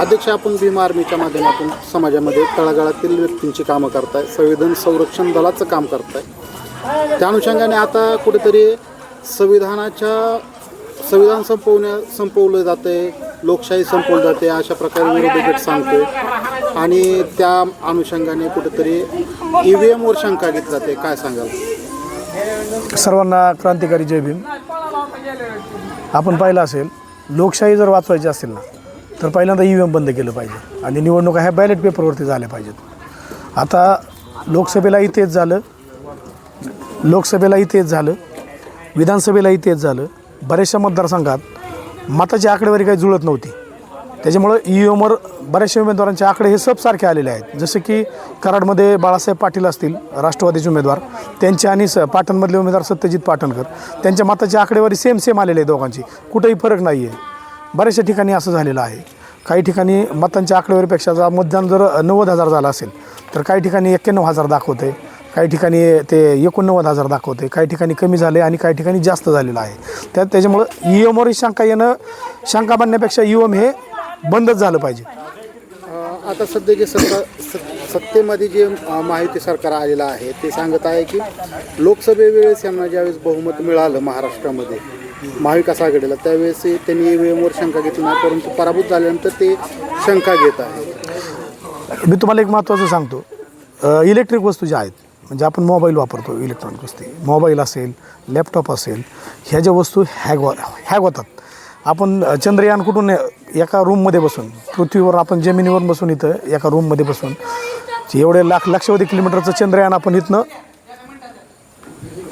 अध्यक्ष आपण भीम आर्मीच्या माध्यमातून समाजामध्ये तळागाळातील व्यक्तींची कामं करताय संविधान संरक्षण दलाचं काम करताय. त्या अनुषंगाने आता कुठेतरी संविधानाच्या संविधान संपवण्या संपवलं जाते लोकशाही संपवली जाते अशा प्रकारे विरोधी गट सांगतो आणि त्या अनुषंगाने कुठेतरी ई व्ही एमवर शंका घेतली जाते काय सांगाल? सर्वांना क्रांतिकारी जय भीम. आपण पाहिलं असेल लोकशाही जर वाचवायची असेल ना तर पहिल्यांदा ई व्ही एम बंद केलं पाहिजे आणि निवडणुका ह्या बॅलेट पेपरवरती झाल्या पाहिजेत. आता लोकसभेलाही तेच झालं लोकसभेलाही तेच झालं विधानसभेलाही तेच झालं बऱ्याचशा मतदारसंघात मताची आकडेवारी काही जुळत नव्हती. त्याच्यामुळं ई एमवर बऱ्याचशा उमेदवारांचे आकडे हे सब सारखे आलेले आहेत. जसं की कराडमध्ये बाळासाहेब पाटील असतील राष्ट्रवादीचे उमेदवार त्यांचे आणि स पाटणमधले उमेदवार सत्यजित पाटणकर. त्यांच्या मताची आकडेवारी सेम सेम आलेली आहे दोघांची. कुठेही फरक नाही आहे बऱ्याचशा ठिकाणी असं झालेलं आहे. काही ठिकाणी मतांच्या आकडेवारीपेक्षा जर मतदान जर नव्वद हजार झालं असेल तर काही ठिकाणी एक्क्याण्णव हजार दाखवते काही ठिकाणी ते एकोणनव्वद हजार दाखवते काही ठिकाणी कमी झाले आणि काही ठिकाणी जास्त झालेलं आहे. त्या त्याच्यामुळं ई एमवर शंका येणं शंका बांधण्यापेक्षा ई एम हे बंदच झालं पाहिजे. अ, आता सध्या जे सत्ता स- सत्तेमध्ये जे अ, महायुती सरकार आलेलं आहे ते सांगत आहे की लोकसभेवेळेस यांना ज्यावेळेस बहुमत मिळालं महाराष्ट्रामध्ये महाविकास आघाडीला त्यावेळेस त्यांनी ईव्हीएमवर शंका घेतली नाही परंतु पराभूत झाल्यानंतर ते शंका घेत आहे. मी तुम्हाला एक महत्त्वाचं सांगतो. इलेक्ट्रिक वस्तू ज्या आहेत म्हणजे आपण मोबाईल वापरतो इलेक्ट्रॉनिक वस्तू. मोबाईल असेल लॅपटॉप असेल ह्या ज्या वस्तू हॅग हॅग होतात आपण चंद्रयान कुठून एका रूममध्ये बसून पृथ्वीवर आपण जमिनीवर बसून इथं एका रूममध्ये बसून एवढे लाख लक्षावधी किलोमीटरचं चंद्रयान आपण इथनं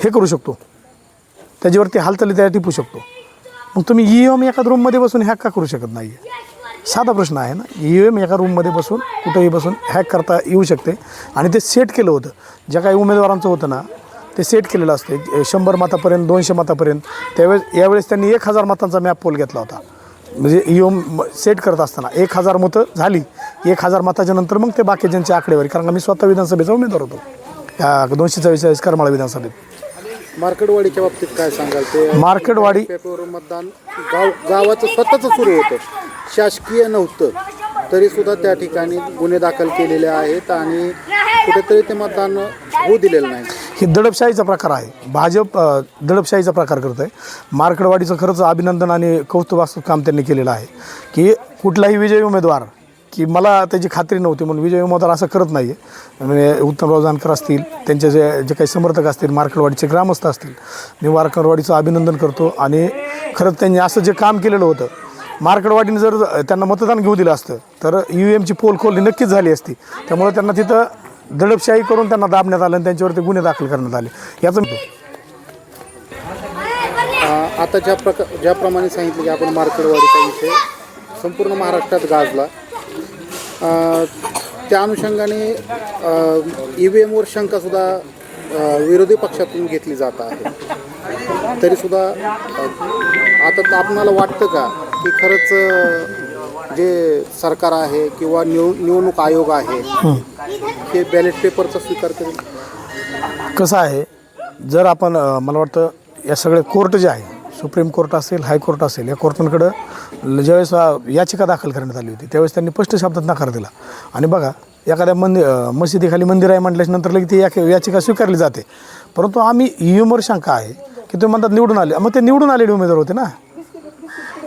हे करू शकतो. त्याच्यावरती हालचाली त्या टिपू शकतो. मग तुम्ही ई एम एका रूममध्ये बसून हॅक का करू शकत नाही साधा प्रश्न आहे ना? ई एम एका रूममध्ये बसून कुठेही बसून हॅक करता येऊ शकते. आणि ते सेट केलं होतं. ज्या काही उमेदवारांचं होतं ना ते सेट केलेलं असते. शंभर मतापर्यंत दोनशे मतापर्यंत. त्यावेळेस यावेळेस त्यांनी एक हजार मतांचा मॅप पोल घेतला होता. म्हणजे ई एम सेट करत असताना. एक हजार मतं झाली. एक हजार मताच्या नंतर मग ते बाकीच्यांची आकडेवारी. कारण का मी स्वतः विधानसभेचा उमेदवार होतो. या दोनशे चव्वेचाळीस करमाळा विधानसभेत. मार्केटवाडीच्या बाबतीत काय सांगाल? ते मार्केटवाडी पेपरवर मतदान गाव गावाचं स्वतःचं सुरू होतं. शासकीय नव्हतं. तरी सुद्धा त्या ठिकाणी गुन्हे दाखल केलेले आहेत आणि कुठेतरी ते मतदान होऊ दिलेलं नाही. हे दडपशाहीचा प्रकार आहे. भाजप दडपशाहीचा प्रकार करत आहे मार्कडवाडीचं खरंच अभिनंदन आणि कौतुकास्पद काम त्यांनी केलेलं आहे. की कुठलाही विजयी उमेदवार की मला त्याची खात्री नव्हती म्हणून विजय उमेदवार असं करत नाही आहे म्हणजे उत्तमराव जानकर असतील त्यांचे जे जे काही समर्थक असतील मार्कडवाडीचे ग्रामस्थ असतील मी मार्कडवाडीचं अभिनंदन करतो. आणि खरंच त्यांनी असं जे काम केलेलं होतं मार्कडवाडीने जर त्यांना मतदान घेऊ दिलं असतं तर यू एमची पोल खोली नक्कीच झाली असती. त्यामुळे त्यांना तिथं दडपशाही करून त्यांना दाबण्यात आलं आणि त्यांच्यावरती गुन्हे दाखल करण्यात आले. याचं आता ज्या प्रकार ज्याप्रमाणे सांगितलं की आपण मार्केटवाडीचा विषय संपूर्ण महाराष्ट्रात गाजला. त्या अनुषंगाने ई व्ही एमवर शंकासुद्धा विरोधी पक्षातून घेतली जात आहे. तरीसुद्धा आता आपणाला वाटतं का की खरंच जे सरकार आहे किंवा निव निवडणूक आयोग आहे ते बॅलेट पेपरचा स्वीकार करेल कसं आहे जर आपण अ, मला वाटतं या सगळे कोर्ट जे आहे सुप्रीम कोर्ट असेल हायकोर्ट असेल या कोर्टांकडं ल- ज्यावेळेस अ, याचिका दाखल करण्यात आली होती त्यावेळेस त्यांनी स्पष्ट शब्दात नकार दिला. आणि बघा एखाद्या मंदिर मशिदीखाली मंदिर आहे म्हटल्यानंतर लगेच ती याक- याचिका स्वीकारली जाते. परंतु आम्ही ह्युमर शंका आहे की तुम्ही म्हणतात निवडून आले मग ते निवडून आलेले उमेदवार होते ना.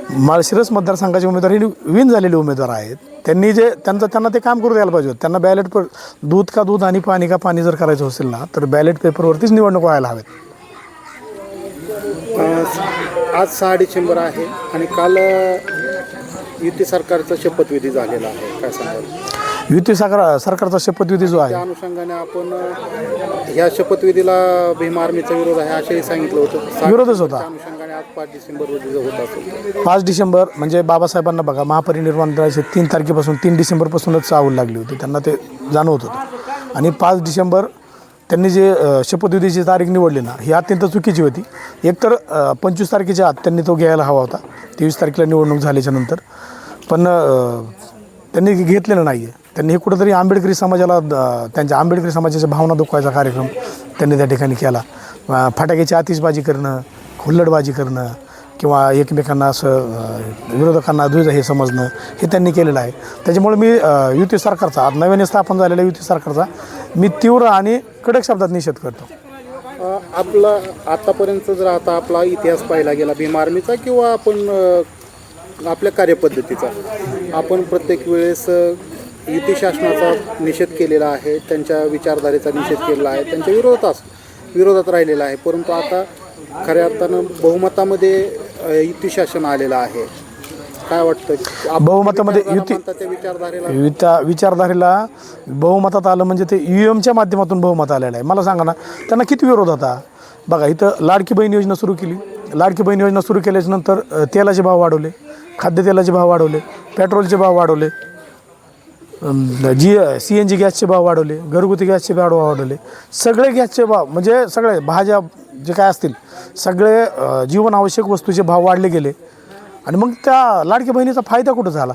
माळशिरस मतदारसंघाचे उमेदवार हे विन झालेले उमेदवार आहेत. त्यांनी जे त्यांचं त्यांना ते काम करू द्यायला पाहिजे होतं. त्यांना बॅलेट पर दूध का दूध आणि पाणी का पाणी जर करायचं असेल ना तर बॅलेट पेपरवरतीच निवडणूक व्हायला हवेत. आज सहा डिसेंबर आहे आणि काल युती सरकारचा शपथविधी झालेला आहे. काय सांगाल? युती सरकार सरकारचा शपथविधी जो आहे. त्या अनुषंगाने आपण ह्या शपथविधीला भीम आर्मीचा विरोध आहे असंही सांगितलं होतं. विरोधच होता. त्या अनुषंगाने आज पाच डिसेंबर रोजी जो होत असेल पाच डिसेंबर म्हणजे बाबासाहेबांना बघा महापरिनिर्वाण दिनाचे तीन तारखेपासून तीन डिसेंबरपासूनच चावल लागली होती. त्यांना ते जाणवत होतं. आणि पाच डिसेंबर त्यांनी जे अ, शपथविधीची तारीख निवडली ना ही अत्यंत चुकीची होती. एकतर पंचवीस तारखेच्या आत त्यांनी तो घ्यायला हवा होता. तेवीस तारखेला निवडणूक झाल्याच्यानंतर. पण अ, त्यांनी घेतलेलं नाही आहे त्यांनी हे कुठंतरी आंबेडकरी समाजाला त्यांच्या आंबेडकरी समाजाच्या भावना दुखवायचा कार्यक्रम त्यांनी त्या ठिकाणी केला. फटाक्याची आतिषबाजी करणं हुल्लडबाजी करणं किंवा एकमेकांना असं विरोधकांना द्विज हे समजणं हे त्यांनी केलेलं आहे. त्याच्यामुळे मी युती सरकारचा आज नव्याने स्थापन झालेल्या युती सरकारचा मी तीव्र आणि कडक शब्दात निषेध करतो. आपला आतापर्यंत जर आता आपला इतिहास पाहिला गेला भीम आर्मीचा किंवा आपण आपल्या कार्यपद्धतीचा. आपण प्रत्येक वेळेस युती शासनाचा निषेध केलेला आहे त्यांच्या विचारधारेचा निषेध केलेला आहे त्यांच्या विरोधात विरोधात राहिलेला आहे. परंतु आता खऱ्या अर्थानं बहुमतामध्ये युती शासन आलेलं आहे. काय वाटतं? बहुमतामध्ये युती- विचारधारेला? विचा विचारधारेला बहुमतात आलं म्हणजे ते यू एमच्या माध्यमातून बहुमत आलेलं आहे. मला सांगा ना त्यांना किती विरोध होता? बघा इथं लाडकी बहीण योजना सुरू केली. लाडकी बहीण योजना सुरू केल्याच्यानंतर अ, तेलाचे भाव वाढवले. खाद्यतेलाचे भाव वाढवले पेट्रोलचे भाव वाढवले जी सी एन जी गॅसचे भाव वाढवले घरगुती गॅसचे भाव वाढवले सगळे गॅसचे भाव म्हणजे सगळे भाज्या जे काय असतील सगळे जीवनावश्यक वस्तूचे भाव वाढले गेले. आणि मग त्या लाडकी बहिणीचा फायदा कुठं झाला?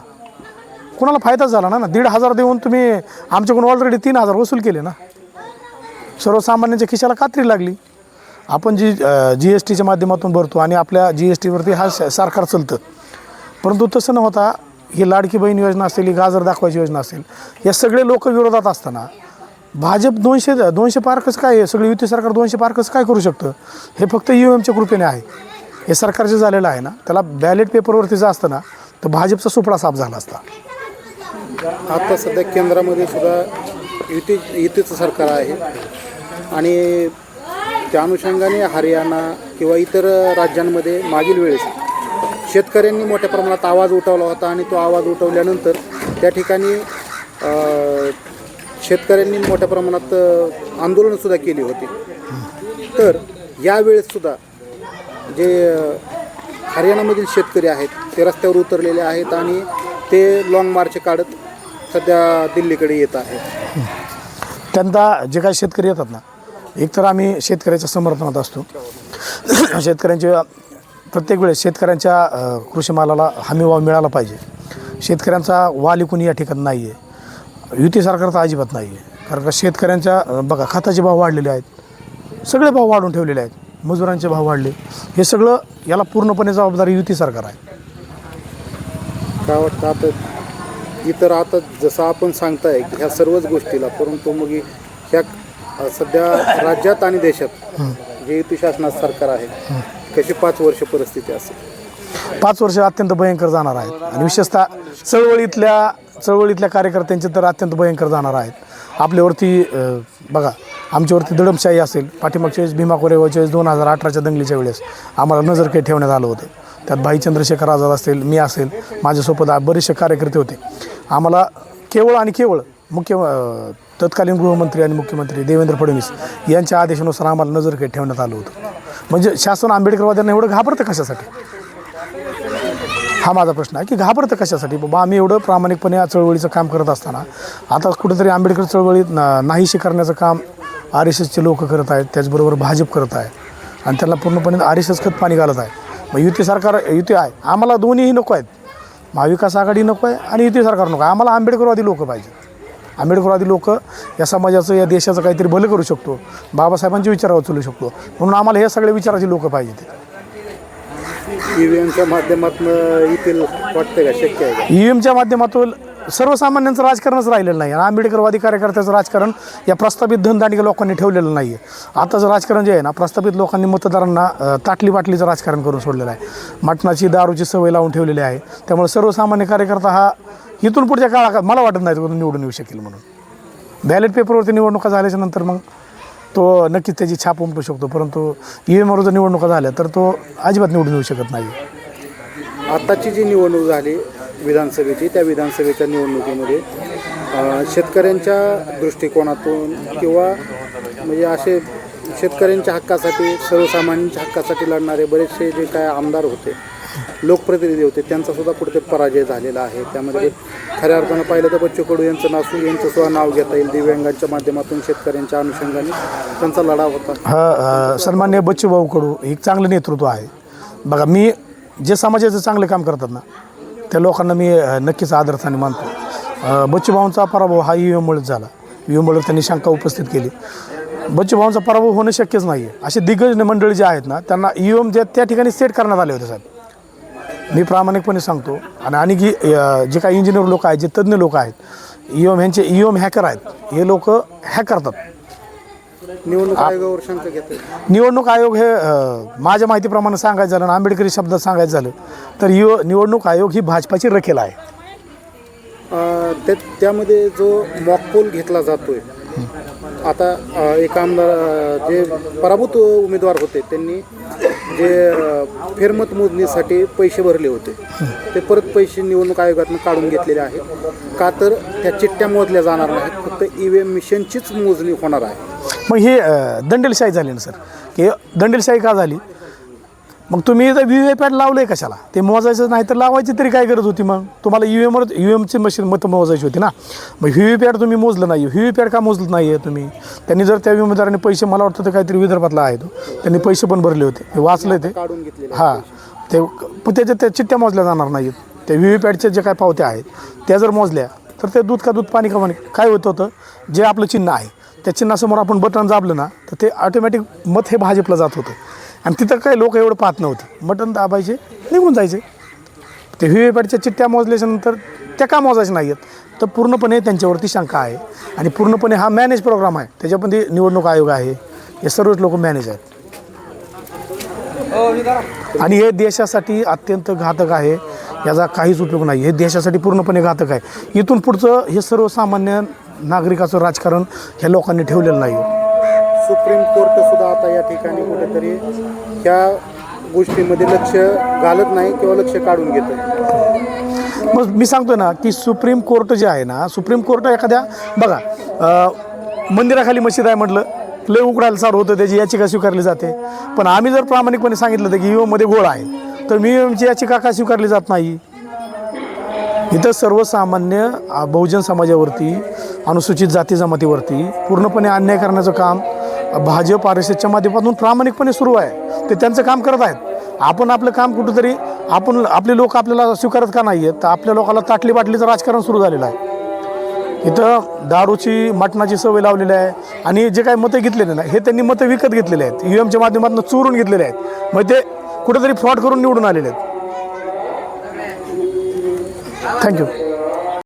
कोणाला फायदाच झाला ना? ना दीड हजार देऊन तुम्ही आमच्याकडून ऑलरेडी तीन हजार वसूल केले ना? सर्वसामान्यांच्या खिशाला कात्री लागली. आपण जी जी एस टीच्या माध्यमातून भरतो आणि आपल्या जी एस टीवरती हा स- सरकार चालतं. परंतु तसं न होता ही लाडकी बहीण योजना असेल ही गाजर दाखवायची योजना असेल या सगळे लोक विरोधात असताना भाजप दोनशे दोनशे पार कसं काय आहे? सगळी युती सरकार दोनशे पार कसं काय करू शकतं? हे फक्त यू एमच्या कृपेने आहे. हे सरकार जे झालेलं आहे ना त्याला बॅलेट पेपरवरती जर असतं ना तर भाजपचा सुपडा साफ झाला असता. आता सध्या केंद्रामध्ये सुद्धा युती युतीचं सरकार आहे. आणि त्या अनुषंगाने हरियाणा किंवा इतर राज्यांमध्ये मागील वेळेस शेतकऱ्यांनी मोठ्या प्रमाणात आवाज उठवला होता आणि तो आवाज उठवल्यानंतर त्या ठिकाणी शेतकऱ्यांनी मोठ्या प्रमाणात आंदोलनसुद्धा केली होती. तर यावेळेससुद्धा जे हरियाणामधील शेतकरी आहेत ते रस्त्यावर उतरलेले आहेत आणि ते लाँग मार्च काढत सध्या दिल्लीकडे येत आहेत. त्यांना जे काही शेतकरी येतात ना एकतर आम्ही शेतकऱ्याच्या समर्थनात असतो. शेतकऱ्यांच्या प्रत्येक वेळेस शेतकऱ्यांच्या अ, कृषीमालाला हमीभाव मिळाला पाहिजे. शेतकऱ्यांचा वाली कुणी या ठिकाणी नाही आहे युती सरकारचा अजिबात नाही आहे कारण का शेतकऱ्यांच्या बघा खताचे भाव वाढलेले आहेत. सगळे भाव वाढून ठेवलेले आहेत. मजुरांचे भाव वाढले. हे सगळं याला पूर्णपणे जबाबदारी युती सरकार आहे. काय वाटतं आता? इतर आता जसं आपण सांगताय की ह्या सर्वच गोष्टीला परंतु मग ह्या सध्या राज्यात आणि देशात जे युती शासनाचं सरकार आहे कशी पाच वर्ष परिस्थिती असेल? पाच वर्ष अत्यंत भयंकर जाणार आहेत. आणि विशेषतः चळवळीतल्या चळवळीतल्या कार्यकर्त्यांचे तर अत्यंत भयंकर जाणार आहेत. आपल्यावरती अ, बघा आमच्यावरती दडमशाही असेल. पाठीमागच्या वेळेस भीमा कोरेगावच्या वेळेस दोन हजार अठराच्या दंगलीच्या वेळेस आम्हाला नजर काही ठेवण्यात आलं होतं. त्यात भाई चंद्रशेखर आझाद असेल मी असेल माझ्यासोबत बरेचसे कार्यकर्ते होते. आम्हाला केवळ आणि केवळ मुख्य अ, तत्कालीन गृहमंत्री आणि मुख्यमंत्री देवेंद्र फडणवीस यांच्या आदेशानुसार आम्हाला नजर काही ठेवण्यात आलं होतं. म्हणजे शासन आंबेडकरवाद्यांना एवढं घाबरतं कशासाठी? हा माझा प्रश्न आहे की घाबरतं कशासाठी? बाबा आम्ही एवढं प्रामाणिकपणे या चळवळीचं काम करत असताना आता कुठेतरी आंबेडकर चळवळीत ना नाहीशी करण्याचं काम आर एस एसचे लोक करत आहेत त्याचबरोबर भाजप करत आहे आणि त्यांना पूर्णपणे आर एस एस खत पाणी घालत आहे. मग युती सरकार युती आहे. आम्हाला दोन्हीही नको आहेत. महाविकास आघाडी नको आहे आणि युती सरकार नको आहे. आम्हाला आंबेडकरवादी लोक पाहिजे आंबेडकरवादी लोक या समाजाचं या देशाचं काहीतरी भलं करू शकतो. बाबासाहेबांचे विचार उचलू शकतो. म्हणून आम्हाला हे सगळे विचाराचे लोक पाहिजेत. ई व्ही एमच्या माध्यमातून का? शक्य आहे ई एमच्या माध्यमातून सर्वसामान्यांचं राजकारणच राहिलेलं नाही. आणि आंबेडकरवादी कार्यकर्त्याचं राजकारण या प्रस्थापित धनदांडिका लोकांनी ठेवलेलं नाही आहे आताचं राजकारण जे आहे ना प्रस्थापित लोकांनी मतदारांना ताटली बाटलीचं राजकारण करून सोडलेलं आहे. मटणाची दारूची सवय लावून ठेवलेली आहे. त्यामुळे सर्वसामान्य कार्यकर्ता हा इथून पुढच्या काळात मला वाटत नाही तो निवडून येऊ शकेल म्हणून. बॅलेट पेपरवरती निवडणुका झाल्याच्यानंतर मग तो नक्कीच त्याची छाप उमटू शकतो. परंतु ई एमवर जर निवडणुका झाल्या तर तो अजिबात निवडून येऊ शकत नाही. आत्ताची जी निवडणूक झाली विधानसभेची त्या विधानसभेच्या निवडणुकीमध्ये शेतकऱ्यांच्या दृष्टिकोनातून किंवा म्हणजे असे शेतकऱ्यांच्या हक्कासाठी सर्वसामान्यांच्या हक्कासाठी लढणारे बरेचसे जे काय आमदार होते लोकप्रतिनिधी होते त्यांचा सुद्धा कुठे पराजय झालेला आहे. त्यामध्ये खऱ्या अर्थानं पाहिलं तर बच्चू कडू यांचं नासू यांचं सुद्धा नाव घेता येईल. दिव्यांगांच्या माध्यमातून शेतकऱ्यांच्या अनुषंगाने त्यांचा लढा होता. सन्मान्य बच्चू भाऊ बच्चूभाऊ कडू एक चांगलं नेतृत्व आहे. बघा मी जे समाजाचं चांगले काम करतात ना त्या लोकांना मी नक्कीच आदर्थाने मानतो. बच्चूभाऊंचा पराभव हा ई झाला. ई त्यांनी शंका उपस्थित केली. बच्चूभाऊंचा पराभव होणं शक्यच नाही आहे असे दिग्गज मंडळी जे आहेत ना त्यांना ई एम त्या ठिकाणी सेट करण्यात आले होते साहेब. मी प्रामाणिकपणे सांगतो. आणि आणि अ, जे काही इंजिनियर लोक आहेत जे तज्ज्ञ लोक आहेत ई एम ह्यांचे ई एम हॅकर आहेत हे लोक हॅक करतात. निवडणूक आयोगावर निवडणूक आयोग हे माझ्या माहितीप्रमाणे सांगायचं झालं आणि आंबेडकरी शब्दात सांगायचं झालं तर यु निवडणूक आयोग ही भाजपाची रखेल आहे. त्यामध्ये जो मॉकपोल घेतला जातोय आता एक आमदार जे पराभूत उमेदवार होते त्यांनी जे फेरमत मोजणीसाठी पैसे भरले होते ते परत पैसे निवडणूक आयोगातून काढून घेतलेले आहेत. का तर त्या चिठ्ठ्या मोजल्या जाणार नाहीत फक्त ई व्ही एम मिशनचीच मोजणी होणार आहे. मग हे दंडेलशाही झाली ना सर? की दंडेलशाही का झाली? मग तुम्ही इथं व्ही व्ही पॅड लावलं कशाला? ते मोजायचं नाही तर लावायची तरी काय गरज होती मग? तुम्हाला यू एमवर यू एमची मशीन मतं मोजायची होती ना? मग व्ही व्ही पॅड तुम्ही मोजलं नाही. व्ही व्ही पॅड का मोजलं नाही आहे तुम्ही? त्यांनी जर त्या उमेदवाराने पैसे मला वाटतं ते काहीतरी विदर्भातला आहे तो त्यांनी पैसे पण भरले होते. हे वाचलं ते. हां. ते पण त्याच्या त्या चिठ्ठ्या मोजल्या जाणार नाहीत. त्या व्ही व्ही पॅडच्या जे काय पावत्या आहेत त्या जर मोजल्या तर ते दूध का दूध पाणी का पाणी काय होतं होतं? जे आपलं चिन्ह आहे त्या चिन्हासमोर आपण बटन दाबलं ना तर ते ऑटोमॅटिक मत हे भाजपला जात होतं. आणि तिथं काही लोक एवढं पाहत नव्हते. बटन दाबायचे निघून जायचे. ते व्ही व्ही चिठ्ठ्या मोजल्याच्यानंतर त्या का मोजायच्या नाही आहेत तर पूर्णपणे त्यांच्यावरती शंका आहे. आणि पूर्णपणे हा मॅनेज प्रोग्राम आहे. त्याच्यामध्ये निवडणूक आयोग आहे. हे सर्वच लोक मॅनेज आहेत. आणि हे देशासाठी अत्यंत घातक आहे. याचा काहीच उपयोग नाही. हे देशासाठी पूर्णपणे घातक आहे. इथून पुढचं हे सर्वसामान्य नागरिकाचं राजकारण ह्या लोकांनी ठेवलेलं नाही. सुप्रीम कोर्ट सुद्धा आता या ठिकाणी कुठेतरी ह्या गोष्टीमध्ये लक्ष घालत नाही किंवा लक्ष काढून घेतं मग मी सांगतो ना की सुप्रीम कोर्ट जे आहे ना सुप्रीम कोर्ट एखाद्या बघा मंदिराखाली मशीद आहे म्हटलं लय उकडायला चालू होतं त्याची याचिका स्वीकारली जाते. पण आम्ही जर प्रामाणिकपणे सांगितलं तर की मध्ये गोळ आहे तर मी एमची याचिका का स्वीकारली जात नाही? इथं सर्वसामान्य बहुजन समाजावरती अनुसूचित जाती जमातीवरती पूर्णपणे अन्याय करण्याचं काम भाजप आर एस एसच्या माध्यमातून प्रामाणिकपणे सुरू आहे. ते त्यांचं काम करत आहेत. आपण आपलं काम कुठंतरी आपण आपले लोक आपल्याला स्वीकारत का नाही आहेत तर आपल्या लोकांना ताटली बाटलीचं राजकारण सुरू झालेलं आहे. इथं दारूची मटणाची सवय लावलेली आहे. आणि जे काही मतं घेतलेले नाही हे त्यांनी मतं विकत घेतलेले आहेत. UM यू एमच्या माध्यमातून चोरून घेतलेले आहेत. मग ते कुठेतरी फ्रॉड करून निवडून आलेले आहेत. थँक्यू